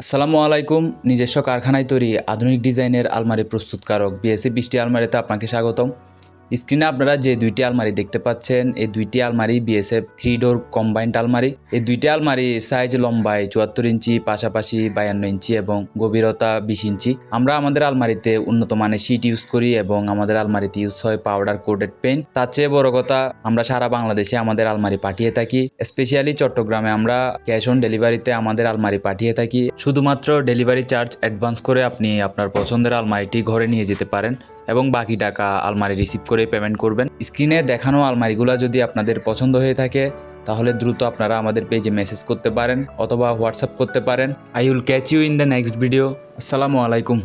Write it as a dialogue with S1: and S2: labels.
S1: আসসালামু আলাইকুম। নিজস্ব কারখানায় তৈরি আধুনিক ডিজাইনের আলমারি প্রস্তুতকারক বিএসসি বৃষ্টি আলমারিতে আপনাকে স্বাগতম। স্ক্রিনে আপনারা যে দুইটি আলমারি দেখতে পাচ্ছেন, এই দুইটি আলমারি বিএসএফ থ্রি ডোর কম্বাইন্ড আলমারি। এই দুইটি আলমারি সাইজ লম্বায় চুয়াত্তর ইঞ্চি, পাশাপাশি বায়ান্ন ইঞ্চি এবং গভীরতা বিশ ইঞ্চি। আমরা আমাদের আলমারিতে উন্নত মানের শীট ইউজ করি এবং আমাদের আলমারিতে ইউজ হয় পাউডার কোটেড পেন্ট তার চেয়ে বড় কথা, আমরা সারা বাংলাদেশে আমাদের আলমারি পাঠিয়ে থাকি। স্পেশালি চট্টগ্রামে আমরা ক্যাশ অন ডেলিভারিতে আমাদের আলমারি পাঠিয়ে থাকি। শুধুমাত্র ডেলিভারি চার্জ অ্যাডভান্স করে আপনি আপনার পছন্দের আলমারিটি ঘরে নিয়ে যেতে পারেন। এবং বাকি টাকা আলমারি রিসিভ করে পেমেন্ট করবেন। স্ক্রিনে দেখানো আলমারিগুলো যদি আপনাদের পছন্দ হয়ে থাকে, তাহলে দ্রুত আপনারা আমাদের পেজে মেসেজ করতে পারেন অথবা হোয়াটসঅ্যাপ করতে পারেন। I will catch you in the next video আসসালামু আলাইকুম